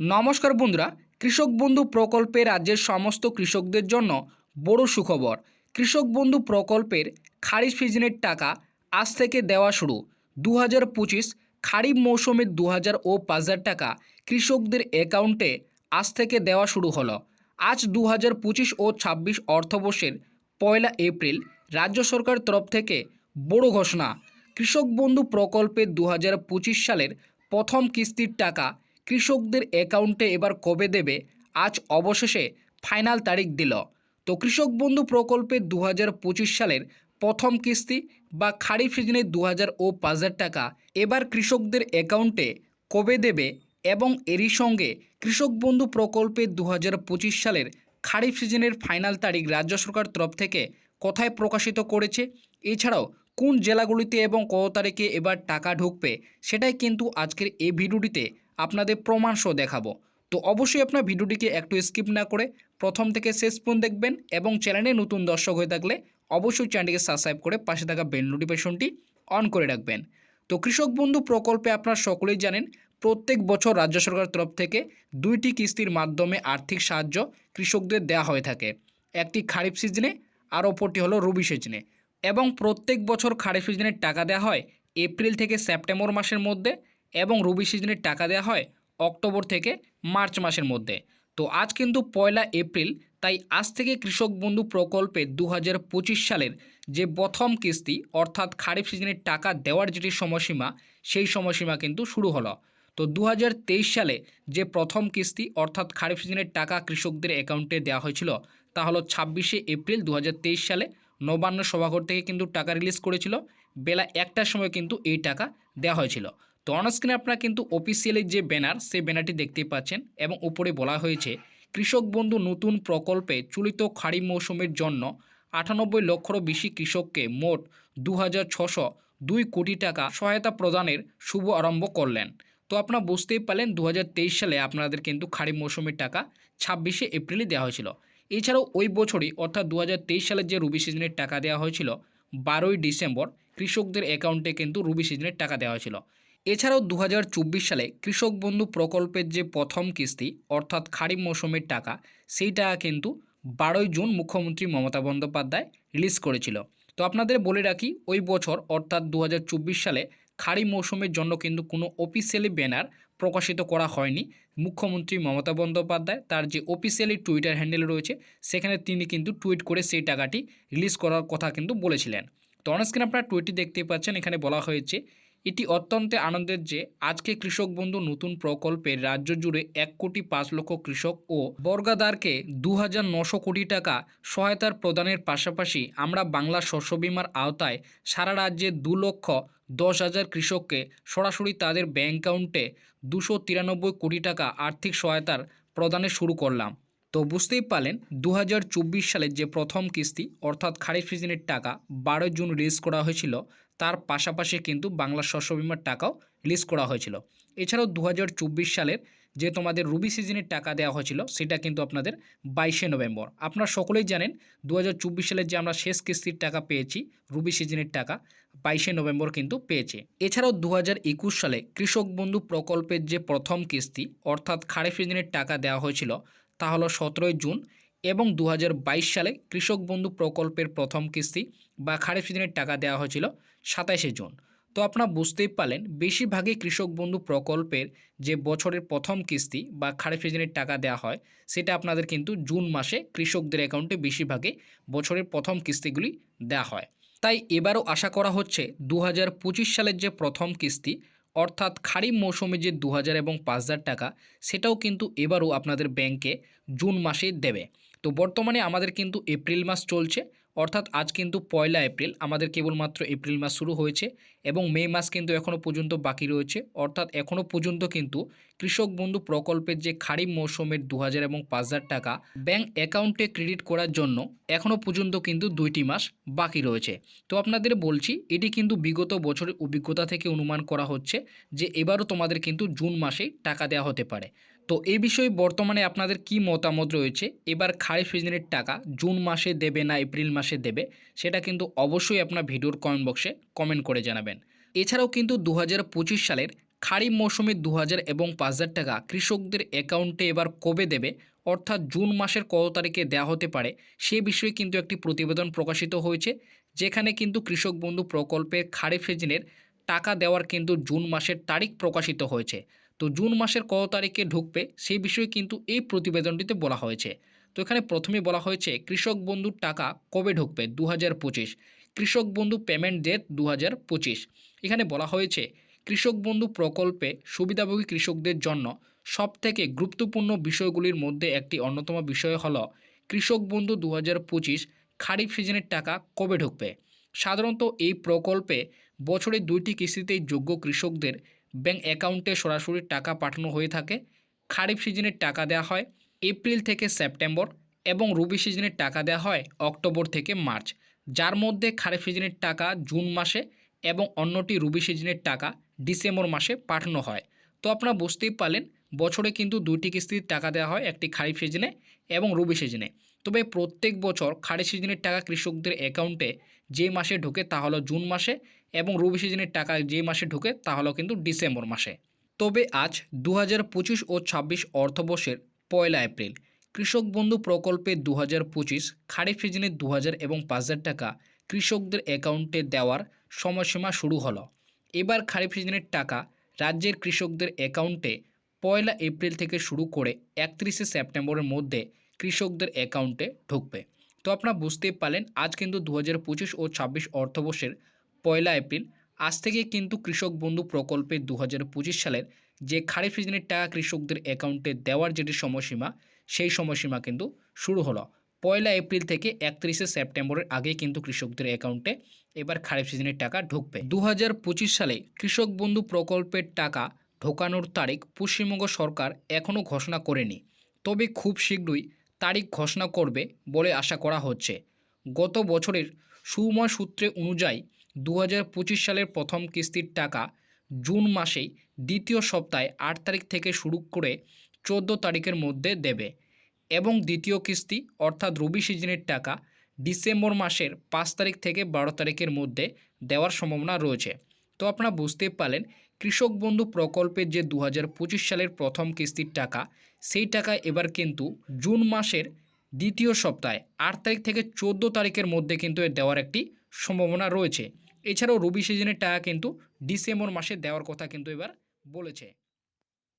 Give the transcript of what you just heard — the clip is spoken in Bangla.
নমস্কার বন্ধুরা, কৃষক বন্ধু প্রকল্পে রাজ্যের সমস্ত কৃষকদের জন্য বড় সুখবর। কৃষক বন্ধু প্রকল্পের খারিফ সিজনের টাকা আজ থেকে দেওয়া শুরু। দু হাজার পঁচিশ খারিফ মৌসুমে দু হাজার ও পাঁচ হাজার টাকা কৃষকদের অ্যাকাউন্টে আজ থেকে দেওয়া শুরু হলো। আজ দু হাজার পঁচিশ ও ছাব্বিশ অর্থবর্ষের পয়লা এপ্রিল রাজ্য সরকার তরফ থেকে বড় ঘোষণা। কৃষক বন্ধু প্রকল্পে দু হাজার পঁচিশ সালের প্রথম কিস্তির টাকা কৃষকদের অ্যাকাউন্টে এবার কবে দেবে? আজ অবশেষে ফাইনাল তারিখ দিল। তো কৃষক বন্ধু প্রকল্পে দু হাজার পঁচিশ সালের প্রথম কিস্তি বা খারিফ সিজনে দু হাজার ও পাঁচ হাজার টাকা এবার কৃষকদের অ্যাকাউন্টে কবে দেবে এবং এরই সঙ্গে কৃষক বন্ধু প্রকল্পে দু হাজার পঁচিশ সালের খারিফ সিজনের ফাইনাল তারিখ রাজ্য সরকার তরফ থেকে কোথায় প্রকাশিত করেছে? এছাড়াও কোন জেলাগুলিতে এবং কত তারিখে এবার টাকা ঢুকবে? সেটাই কিন্তু আজকের এই ভিডিওটিতে আপনাদের প্রমাণ সহ দেখাবো। তো অবশ্যই আপনার ভিডিওটিকে একটু স্কিপ না করে প্রথম থেকে শেষ পর্যন্ত দেখবেন এবং চ্যানেলে নতুন দর্শক হয়ে থাকলে অবশ্যই চ্যানেলটিকে সাবস্ক্রাইব করে পাশে থাকা বেল নোটিফিকেশনটি অন করে রাখবেন। তো কৃষক বন্ধু প্রকল্পে আপনারা সকলেই জানেন, প্রত্যেক বছর রাজ্য সরকার তরফ থেকে দুইটি কিস্তির মাধ্যমে আর্থিক সাহায্য কৃষকদের দেওয়া হয়ে থাকে। একটি খারিফ সিজনে, আর অপরটি হলো রবি সিজনে। এবং প্রত্যেক বছর খারিফ সিজনের টাকা দেওয়া হয় এপ্রিল থেকে সেপ্টেম্বর মাসের মধ্যে এবং রবি সিজনের টাকা দেওয়া হয় অক্টোবর থেকে মার্চ মাসের মধ্যে। তো আজ কিন্তু পয়লা এপ্রিল, তাই আজ থেকে কৃষক বন্ধু প্রকল্পে দু হাজার পঁচিশ সালের যে প্রথম কিস্তি, অর্থাৎ খারিফ সিজনের টাকা দেওয়ার যেটি সময়সীমা, সেই সময়সীমা কিন্তু শুরু হলো। তো দু হাজার তেইশ সালে যে প্রথম কিস্তি, অর্থাৎ খারিফ সিজনের টাকা কৃষকদের অ্যাকাউন্টে দেওয়া হয়েছিল, তা হলো ছাব্বিশে এপ্রিল দু হাজার তেইশ সালে নবান্ন সভাঘর থেকে কিন্তু টাকা রিলিজ করেছিল। বেলা একটার সময় কিন্তু এই টাকা দেওয়া হয়েছিল। তো অনস্ক্রিনে আপনারা কিন্তু অফিসিয়ালি যে ব্যানার সেই ব্যানারটি দেখতে পাচ্ছেন এবং উপরে বলা হয়েছে, কৃষক বন্ধু নতুন প্রকল্পে চলিত খারিফ মৌসুমের জন্য আটানব্বই লক্ষরও বেশি কৃষককে মোট দু দুই কোটি টাকা সহায়তা প্রদানের শুভ আরম্ভ করলেন। তো আপনারা বুঝতেই পারলেন দু হাজার তেইশ সালে আপনাদের কিন্তু খারিফ মৌসুমের টাকা ছাব্বিশে এপ্রিলে দেওয়া হয়েছিল। এছাড়াও ওই বছরই, অর্থাৎ দু সালের যে রুবি সিজনের টাকা দেওয়া হয়েছিল, বারোই ডিসেম্বর কৃষকদের অ্যাকাউন্টে কিন্তু রুবি সিজনের টাকা দেওয়া হয়েছিল। এছাড়াও দু হাজার চব্বিশ সালে কৃষক বন্ধু প্রকল্পের যে প্রথম কিস্তি, অর্থাৎ খারিফ মৌসুমের টাকা সেই টাকা কিন্তু বারোই জুন মুখ্যমন্ত্রী মমতা বন্দ্যোপাধ্যায় রিলিজ করেছিল। তো আপনাদের বলে রাখি, ওই বছর, অর্থাৎ দু হাজার চব্বিশ সালে খারিফ মৌসুমের জন্য কিন্তু কোনো অফিসিয়ালি ব্যানার প্রকাশিত করা হয়নি। মুখ্যমন্ত্রী মমতা বন্দ্যোপাধ্যায় তার যে অফিসিয়ালি টুইটার হ্যান্ডেল রয়েছে, সেখানে তিনি কিন্তু টুইট করে সেই টাকাটি রিলিজ করার কথা কিন্তু বলেছিলেন। তো অনস্ক্রিন আপনারা টুইটটি দেখতে পাচ্ছেন, এখানে বলা হয়েছে এটি অত্যন্ত আনন্দের যে, আজকে কৃষক বন্ধু নতুন প্রকল্পে রাজ্য জুড়ে এক কোটি পাঁচ লক্ষ কৃষক ও বর্গাদারকে দু কোটি টাকা সহায়তার প্রদানের পাশাপাশি আমরা বাংলা শস্য বিমার আওতায় সারা রাজ্যে দু লক্ষ দশ হাজার কৃষককে সরাসরি তাদের ব্যাঙ্ক অ্যাকাউন্টে দুশো কোটি টাকা আর্থিক সহায়তার প্রদানে শুরু করলাম। তো বুঝতেই পারলেন দু হাজার চব্বিশ সালের যে প্রথম কিস্তি, অর্থাৎ খারিফ সিজনের টাকা বারোই জুন রিলিজ করা হয়েছিল, তার পাশাপাশি কিন্তু বাংলা শস্য বিমার টাকাও রিলিজ করা হয়েছিল। এছাড়াও দু হাজার চব্বিশ সালের যে তোমাদের রুবি সিজনের টাকা দেওয়া হয়েছিল, সেটা কিন্তু আপনাদের বাইশে নভেম্বর। আপনারা সকলেই জানেন দু হাজার চব্বিশ সালের যে আমরা শেষ কিস্তির টাকা পেয়েছি, রুবি সিজনের টাকা, বাইশে নভেম্বর কিন্তু পেয়েছে। এছাড়াও দু হাজার একুশ সালে কৃষক বন্ধু প্রকল্পের যে প্রথম কিস্তি, অর্থাৎ খারিফ সিজনের টাকা দেওয়া হয়েছিল তা হলো সতেরোই জুন এবং দু হাজার বাইশ সালে কৃষক বন্ধু প্রকল্পের প্রথম কিস্তি বা খারিফ সিজনের টাকা দেওয়া হয়েছিল সাতাশে জুন। তো আপনারা বুঝতেই পারলেন, বেশিরভাগই কৃষক বন্ধু প্রকল্পের যে বছরের প্রথম কিস্তি বা খারিফ সিজনের টাকা দেওয়া হয়, সেটা আপনাদের কিন্তু জুন মাসে কৃষকদের অ্যাকাউন্টে বেশিরভাগই বছরের প্রথম কিস্তিগুলি দেওয়া হয়। তাই এবারও আশা করা হচ্ছে দু হাজার পঁচিশ সালের যে প্রথম কিস্তি অর্থাৎ খারিফ মৌসুমে যে দু হাজার এবং পাঁচ হাজার টাকা, সেটাও কিন্তু এবারও আপনাদের ব্যাংকে জুন মাসে দেবে। তো বর্তমানে আমাদের কিন্তু এপ্রিল মাস চলছে। অর্থাৎ আজ কিন্তু পয়লা এপ্রিল, আমাদের কেবলমাত্র এপ্রিল মাস শুরু হয়েছে এবং মে মাস কিন্তু এখনও পর্যন্ত বাকি রয়েছে। অর্থাৎ এখনও পর্যন্ত কিন্তু কৃষক বন্ধু প্রকল্পের যে খারিফ মৌসুমের দু হাজার এবং পাঁচ হাজার টাকা ব্যাংক অ্যাকাউন্টে ক্রেডিট করার জন্য এখনও পর্যন্ত কিন্তু দুইটি মাস বাকি রয়েছে। তো আপনাদের বলছি, এটি কিন্তু বিগত বছরের অভিজ্ঞতা থেকে অনুমান করা হচ্ছে যে এবারও তোমাদের কিন্তু জুন মাসেই টাকা দেওয়া হতে পারে। তো এই বিষয়ে বর্তমানে আপনাদের কি মতামত রয়েছে? এবার খারিফ সিজনের টাকা জুন মাসে দেবে না এপ্রিল মাসে দেবে, সেটা কিন্তু অবশ্যই আপনার ভিডিওর কমেন্ট বক্সে কমেন্ট করে জানাবেন। এছাড়াও কিন্তু দু হাজার পঁচিশ সালের খারিফ মৌসুমে দু হাজার এবং পাঁচ হাজার টাকা কৃষকদের অ্যাকাউন্টে এবার কবে দেবে, অর্থাৎ জুন মাসের কত তারিখে দেওয়া হতে পারে, সে বিষয়ে কিন্তু একটি প্রতিবেদন প্রকাশিত হয়েছে, যেখানে কিন্তু কৃষক বন্ধু প্রকল্পের খারিফ সিজনের টাকা দেওয়ার কিন্তু জুন মাসের তারিখ প্রকাশিত হয়েছে। তো জুন মাসের কত তারিখে ঢুকবে, সেই বিষয়ে কিন্তু এই প্রতিবেদনটিতে বলা হয়েছে। তো এখানে প্রথমে বলা হয়েছে, কৃষক বন্ধুর টাকা কবে ঢুকবে? দু হাজার পঁচিশ। কৃষক বন্ধু পেমেন্ট ডেট দু হাজার পঁচিশ। এখানে বলা হয়েছে, কৃষক বন্ধু প্রকল্পে সুবিধাভোগী কৃষকদের জন্য সবথেকে গুরুত্বপূর্ণ বিষয়গুলির মধ্যে একটি অন্যতম বিষয় হল, কৃষক বন্ধু দু পঁচিশ খারিফ সিজনের টাকা কবে ঢুকবে? সাধারণত এই প্রকল্পে বছরে দুইটি কিস্তিতেই যোগ্য কৃষকদের ব্যাংক অ্যাকাউন্টে সরাসরি টাকা পাঠানো হয়ে থাকে। খারিফ সিজনের টাকা দেওয়া হয় এপ্রিল থেকে সেপ্টেম্বর এবং রবি সিজনের টাকা দেওয়া হয় অক্টোবর থেকে মার্চ। যার মধ্যে খারিফ সিজনের টাকা জুন মাসে এবং অন্যটি রবি সিজনের টাকা ডিসেম্বর মাসে পাঠানো হয়। তো আপনারা বুঝতেই পারলেন, বছরে কিন্তু দুইটি কিস্তির টাকা দেওয়া হয়, একটি খারিফ সিজনে এবং রবি সিজনে। তবে প্রত্যেক বছর খারিফ সিজনের টাকা কৃষকদের অ্যাকাউন্টে যে মাসে ঢোকে তা হলো জুন মাসে এবং রবি সিজনের টাকা যে মাসে ঢোকে তা হলো কিন্তু ডিসেম্বর মাসে। তবে আজ দু হাজার পঁচিশ ও ছাব্বিশ অর্থবর্ষের পয়লা এপ্রিল। কৃষক বন্ধু প্রকল্পে দু হাজার পঁচিশ, খারিফ সিজনে দু হাজার এবং পাঁচ হাজার টাকা কৃষকদের অ্যাকাউন্টে দেওয়ার সময়সীমা শুরু হলো। এবার খারিফ সিজনের টাকা রাজ্যের কৃষকদের অ্যাকাউন্টে পয়লা এপ্রিল থেকে শুরু করে একত্রিশে সেপ্টেম্বরের মধ্যে কৃষকদের অ্যাকাউন্টে ঢুকবে। তো আপনারা বুঝতেই পারলেন, আজ কিন্তু দু হাজার পঁচিশ ও ছাব্বিশ অর্থবর্ষের পয়লা এপ্রিল, আজ থেকে কিন্তু কৃষক বন্ধু প্রকল্পে দু হাজার পঁচিশ সালের যে খারিফ সিজনের টাকা কৃষকদের অ্যাকাউন্টে দেওয়ার যেটি সময়সীমা, সেই সময়সীমা কিন্তু শুরু হলো। পয়লা এপ্রিল থেকে একত্রিশে সেপ্টেম্বরের আগে কিন্তু কৃষকদের অ্যাকাউন্টে এবার খারিফ সিজনের টাকা ঢুকবে। দু হাজার পঁচিশ সালে কৃষক বন্ধু প্রকল্পের টাকা ঢোকানোর তারিখ পশ্চিমবঙ্গ সরকার এখনও ঘোষণা করেনি। তবে খুব শীঘ্রই তারিখ ঘোষণা করবে বলে আশা করা হচ্ছে। গত বছরের সুময় সূত্রে অনুযায়ী দু হাজার পঁচিশ সালের প্রথম কিস্তির টাকা জুন মাসেই দ্বিতীয় সপ্তাহে আট তারিখ থেকে শুরু করে চোদ্দ তারিখের মধ্যে দেবে এবং দ্বিতীয় কিস্তি অর্থাৎ রবি সিজনের টাকা ডিসেম্বর মাসের পাঁচ তারিখ থেকে বারো তারিখের মধ্যে দেওয়ার সম্ভাবনা রয়েছে। তো আপনারা বুঝতে পারলেন, কৃষক বন্ধু প্রকল্পের যে দু হাজার পঁচিশ সালের প্রথম কিস্তির টাকা, সেই টাকা এবার কিন্তু জুন মাসের দ্বিতীয় সপ্তাহে আট তারিখ থেকে চোদ্দ তারিখের মধ্যে কিন্তু এর দেওয়ার একটি সম্ভাবনা রয়েছে। এছাড়াও রবি সিজনের টাকা কিন্তু ডিসেম্বর মাসে দেওয়ার কথা কিন্তু এবার বলেছে।